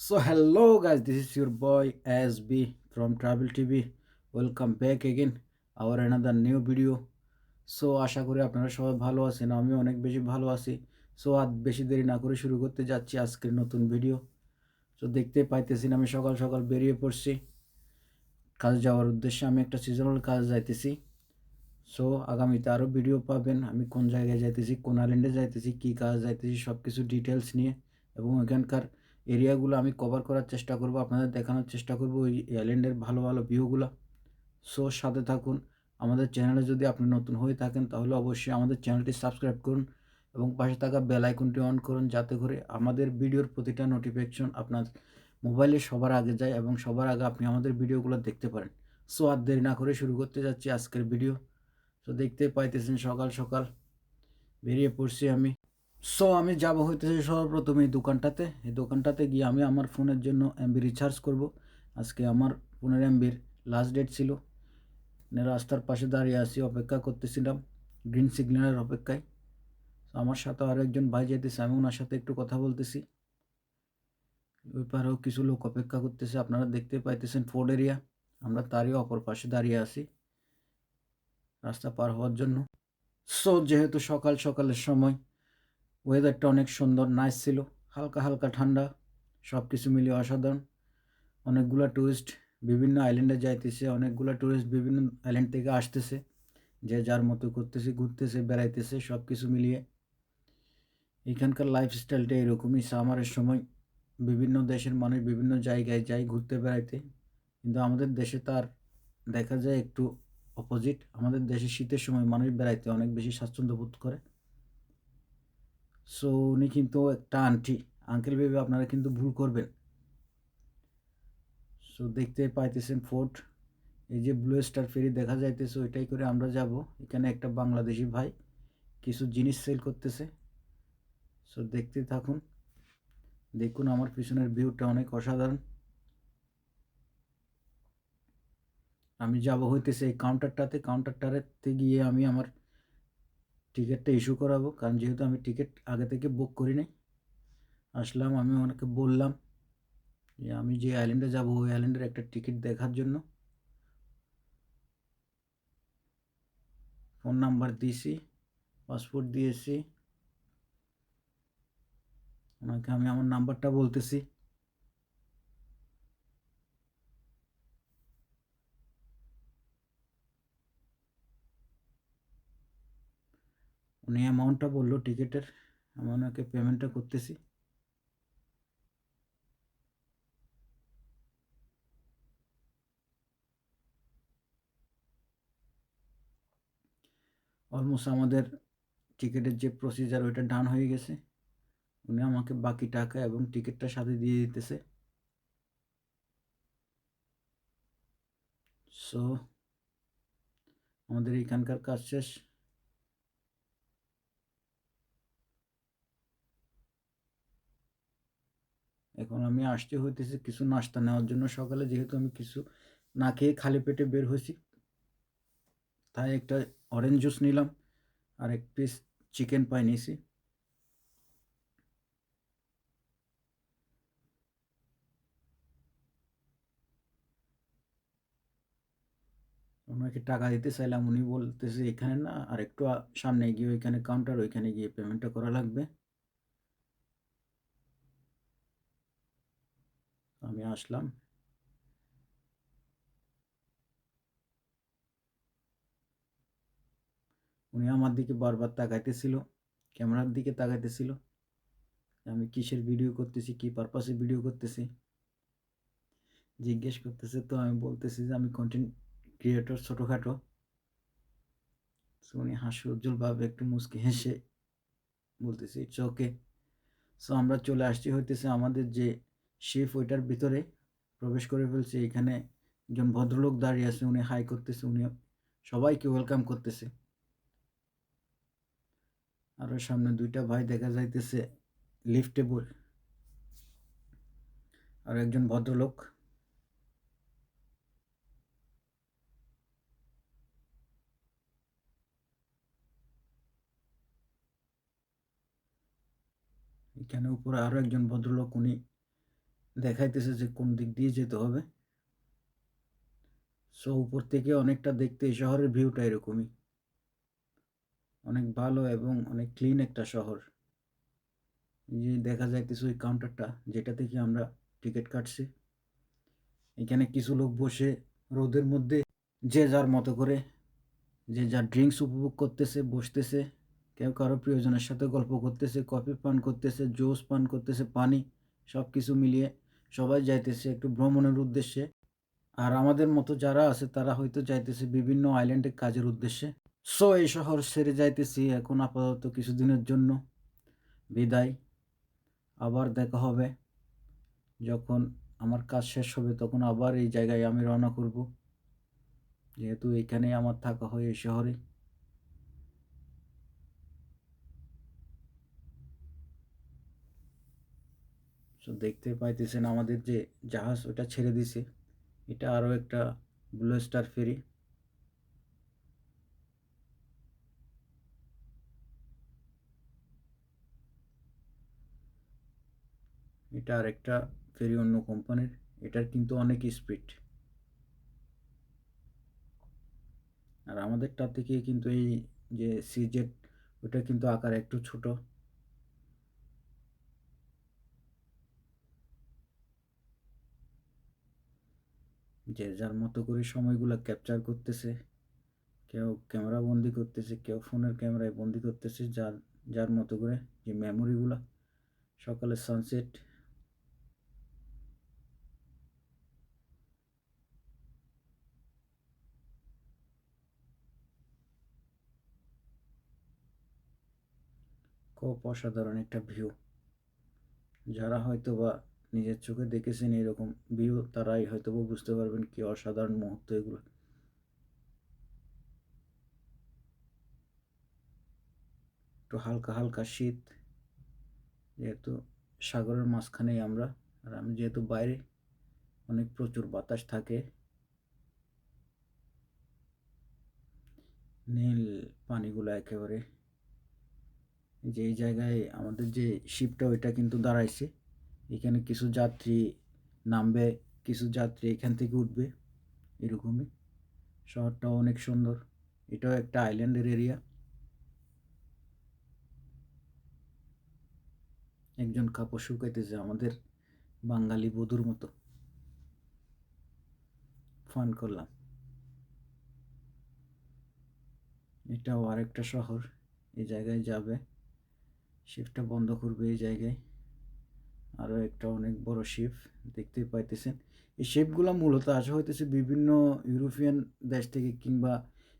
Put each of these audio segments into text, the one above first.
So hello guys, this is your boy SB from Travel TV. Welcome back again our another new video. So আশা করি আপনারা সবাই ভালো আছেন আমি অনেক বেশি ভালো আছি সো আর বেশি দেরি না করে শুরু করতে যাচ্ছি আজকের নতুন ভিডিও সো দেখতে পাইতেছেন আমি সকাল সকাল বেরিয়ে পড়ছি কাজ যাওয়ার উদ্দেশ্যে আমি একটা সিজনাল কাজ যাইতেছি সো আগামীতে আরও ভিডিও পাবেন আমি কোন জায়গায় যাইতেছি কোন আইল্যান্ডে যাইতেছি কী কাজ যাইতেছি সব কিছু ডিটেলস নিয়ে এবং এখানকার এরিয়াগুলো আমি কভার করার চেষ্টা করব, আপনাদের দেখানোর চেষ্টা করব ওই আইল্যান্ডের ভালো ভালো ভিউগুলো সো সাথে থাকুন। আমাদের চ্যানেলে যদি আপনি নতুন হয়ে থাকেন, তাহলে অবশ্যই আমাদের চ্যানেলটি সাবস্ক্রাইব করুন এবং পাশে থাকা বেল আইকনটি অন করুন, যাতে করে আমাদের ভিডিওর প্রতিটা নোটিফিকেশন আপনার মোবাইলে সবার আগে যায় এবং সবার আগে আপনি আমাদের ভিডিওগুলো দেখতে পারেন। সো আর দেরি না করে শুরু করতে যাচ্ছি আজকের ভিডিও তো দেখতে পাইতেছেন সকাল সকাল। বেরিয়ে পড়ছি আমি। সো আমি যাব হইতেছি সর্বপ্রথম এই দোকানটাতে। এই দোকানটাতে গিয়ে আমি আমার ফোনের জন্য এমবি রিচার্জ করব। আজকে আমার ফোনের এমবির লাস্ট ডেট ছিল। মানে রাস্তার পাশে দাঁড়িয়ে আছি, অপেক্ষা করতেছিলাম গ্রিন সিগন্যালের অপেক্ষায়। আমার সাথে আরও একজন ভাই যেতেছে আমি ওনার সাথে একটু কথা বলতেছি। ওই কিছু লোক অপেক্ষা করতেছে, আপনারা দেখতে পাইতেছেন ফোর্ড এরিয়া আমরা তারই অপর পাশে দাঁড়িয়ে আছি, রাস্তা পার হওয়ার জন্য। সো যেহেতু সকাল সকালের সময় ওয়েদারটা অনেক সুন্দর নাইস ছিল। হালকা হালকা ঠান্ডা সব কিছু মিলিয়ে অসাধারণ। অনেকগুলো টুরিস্ট বিভিন্ন আইল্যান্ডে যাইতেছে, অনেকগুলো টুরিস্ট বিভিন্ন আইল্যান্ড থেকে আসতেছে। যে যার মতো করতেছে, ঘুরতেছে, বেড়াইতেছে সব কিছু মিলিয়ে। এখানকার লাইফস্টাইলটা এরকমই। সামারের সময় বিভিন্ন দেশের মানুষ বিভিন্ন জায়গায় যায় ঘুরতে, বেড়াইতে। কিন্তু আমাদের দেশে তার দেখা যায় একটু অপোজিট আমাদের দেশে শীতের সময় মানুষ বেড়াইতে অনেক বেশি স্বাচ্ছন্দ্য বোধ করে। সো উনি কিন্তু একটা আন্টি। আঙ্কেল ভেবে আপনারা কিন্তু ভুল করবেন। সো দেখতে পাইতেছেন ফোর্ট। এই যে ব্লু স্টার ফেরি দেখা যাইতেছে, ওইটাই করে আমরা যাব। এখানে একটা বাংলাদেশি ভাই কিছু জিনিস সেল করতেছে। সো দেখতে থাকুন। দেখুন আমার পিছনের ভিউটা অনেক অসাধারণ। আমি যাব হইতেছে এই কাউন্টারটাতে কাউন্টারটাতে গিয়ে আমি আমার টিকিটটা ইস্যু করাবো। কারণ যেহেতু আমি টিকিট আগে থেকে বুক করি নাই, আসলাম, আমি ওনাকে বললাম যে আমি যে আইল্যান্ডে যাব, ওই আইল্যান্ডের একটা টিকিট দেখার জন্য। ফোন নাম্বার দিয়েছি পাসপোর্ট দিয়েছি। ওনাকে আমি আমার নাম্বারটা বলতেছি। উনি অ্যামাউন্টটা বলল টিকিটের আমি ওনাকে পেমেন্টটা করতেছি। অলমোস্ট আমাদের টিকিটের যে প্রসিজার ওইটা ডান হয়ে গেছে। উনি আমাকে বাকি টাকা এবং টিকিটটা সাথে দিয়ে দিতেছে। সো আমাদের এখানকার কাজ শেষ। এখন আমি আসতে হইতেছি কিছু নাস্তা নেওয়ার জন্য সকালে, যেহেতু আমি কিছু না খেয়ে খালি পেটে বের হয়েছি। তাই একটা অরেঞ্জ জুস নিলাম আর এক পিস চিকেন পাই নিয়েছি। ওনাকে টাকা দিতে চাইলাম, উনি বলতেছে এখানে না আর একটু সামনে গিয়ে ওইখানে কাউন্টার ওইখানে গিয়ে পেমেন্টটা করা লাগবে। আমি আসলাম। উনি আমার দিকে বারবার তাকাইতেছিল, ক্যামেরার দিকে তাকাইতেছিল আমি কিসের ভিডিও করতেছি, কি পারপাসে ভিডিও করতেছি। জিজ্ঞেস করতেছে, তো আমি বলতেছি যে আমি কন্টেন্ট ক্রিয়েটর ছোটোখাটো। উনি হাসি উজ্জ্বলভাবে একটু মুসকে হেসে বলতেছি ওকে সো আমরা চলে আসছি হইতেছে আমাদের যে শেফ ওইটার ভিতরে প্রবেশ করে ফেলছে। এখানে একজন ভদ্রলোক দাঁড়িয়ে আছে, উনি হাই করতেছে, উনি সবাইকে ওয়েলকাম করতেছে। আরও সামনে দুইটা ভাই দেখা যাইতেছে লিফটে বল আর একজন ভদ্রলোক। এখানে উপরে আরও একজন ভদ্রলোক, উনি দেখাইতেছে যে কোন দিক দিয়ে যেতে হবে। সো উপর থেকে অনেকটা দেখতে এই শহরের ভিউটা এরকমই। অনেক ভালো এবং অনেক ক্লিন একটা শহর। যে দেখা যাইতেছে ওই কাউন্টারটা যেটা থেকে আমরা টিকিট কাটছি। এখানে কিছু লোক বসে রোদের মধ্যে যে যার মতো করে, যে যার ড্রিঙ্কস উপভোগ করতেছে, বসতেছে। কেউ কারও প্রিয়জনের সাথে গল্প করতেছে কফি পান করতেছে জুস পান করতেছে, পানি সব কিছু মিলিয়ে সবাই যাইতেছে একটু ভ্রমণের উদ্দেশ্যে। আর আমাদের মতো যারা আছে, তারা হয়তো যাইতেছে বিভিন্ন আইল্যান্ডে কাজের উদ্দেশ্যে। সো এই শহর সেরে যাইতেছি এখন আপাতত কিছুদিনের জন্য। বিদায়। আবার দেখা হবে। যখন আমার কাজ শেষ হবে, তখন আবার এই জায়গায় আমি রওনা করব। যেহেতু এখানে আমার থাকা হয় এই শহরে। সো দেখতে পাইতেছেন আমাদের যে জাহাজ ওটা ছেড়ে দিছে। এটা আরও একটা ব্লু স্টার ফেরি এটা আর একটা ফেরি অন্য কোম্পানির এটার কিন্তু অনেক স্পিড আর আমাদেরটা থেকে কিন্তু এই যে সিজেট ওটা কিন্তু আকার একটু ছোট। যে যার মতো করে সময়গুলো ক্যাপচার করতেছে, কেউ ক্যামেরা বন্দি করতেছে, কেউ ফোনের ক্যামেরায় বন্দি করতেছে, যার যার মতো করে যে মেমোরিগুলো সকালে সানসেট খুব অসাধারণ একটা ভিউ যারা হয়তো বা নিজের চোখে দেখেছেন এরকম ভিউ তারাই হয়তো বুঝতে পারবেন কি অসাধারণ মুহূর্ত এগুলো। একটু হালকা হালকা শীত, যেহেতু সাগরের মাঝখানেই আমরা, আর আমি যেহেতু বাইরে, অনেক প্রচুর বাতাস থাকে। নীল পানিগুলো একেবারে, যে জায়গায় আমাদের যে শিপটা ওইটা কিন্তু দাঁড়াইছে। এখানে কিছু যাত্রী নামবে, কিছু যাত্রী এখান থেকে উঠবে, এরকমই। শহরটাও অনেক সুন্দর। এটাও একটা আইল্যান্ডের এরিয়া একজন কাপড় শুকাইতেছে আমাদের বাঙালি বধুর মতো। ফান করলাম। এটাও আরেকটা শহর। এই জায়গায় যাবে। শিফটটা বন্ধ করবে এই জায়গায়। আরও একটা অনেক বড় শিপ দেখতে পাইতেছেন। এই শিপগুলো মূলত আসা হইতেছে বিভিন্ন ইউরোপিয়ান দেশ থেকে কিংবা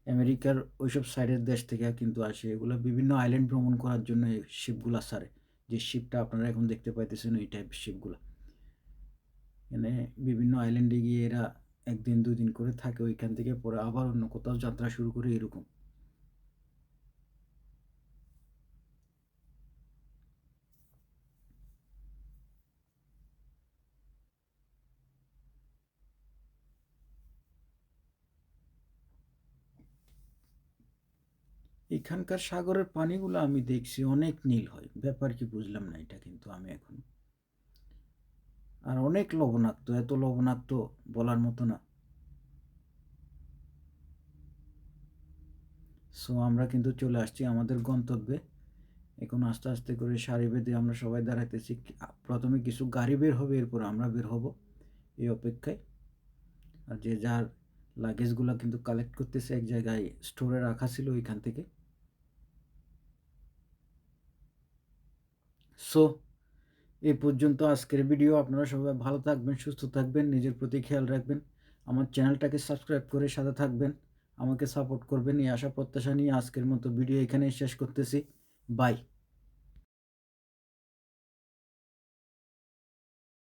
আমেরিকার ওইসব সাইডের দেশ থেকে কিন্তু আসে। এগুলো বিভিন্ন আইল্যান্ড ভ্রমণ করার জন্য এই শিপগুলো সারে যে শিপটা আপনারা এখন দেখতে পাইতেছেন এই টাইপের শিপগুলো এখানে বিভিন্ন আইল্যান্ডে গিয়ে এরা একদিন, দুদিন করে থাকে। ওইখান থেকে পরে আবার অন্য কোথাও যাত্রা শুরু করে এরকম। এখানকার সাগরের পানিগুলো আমি দেখছি অনেক নীল হয়। ব্যাপার কি বুঝলাম না এটা কিন্তু আমি এখন। আর অনেক লবণাক্ত, এত লবণাক্ত বলার মতো না। সো আমরা কিন্তু চলে আসছি আমাদের গন্তব্যে। এখন আস্তে আস্তে করে সারি বেঁধে আমরা সবাই দাঁড়াইতেছি। প্রথমে কিছু গাড়ি বের হবে, এরপর আমরা বের হব এই অপেক্ষায়। আর যে যার লাগেজগুলো কিন্তু কালেক্ট করতেছে, এক জায়গায় স্টোরে রাখা ছিল ওইখান থেকে। সো এই পর্যন্ত আজকের ভিডিও আপনারা সবাই ভালো থাকবেন, সুস্থ থাকবেন, নিজের প্রতি খেয়াল রাখবেন। আমার চ্যানেলটাকে সাবস্ক্রাইব করে সাথে থাকবেন। আমাকে সাপোর্ট করবেন। এই আশা, প্রত্যাশা নিয়ে আজকের মতো ভিডিও এখানেই শেষ করতেছি। বাই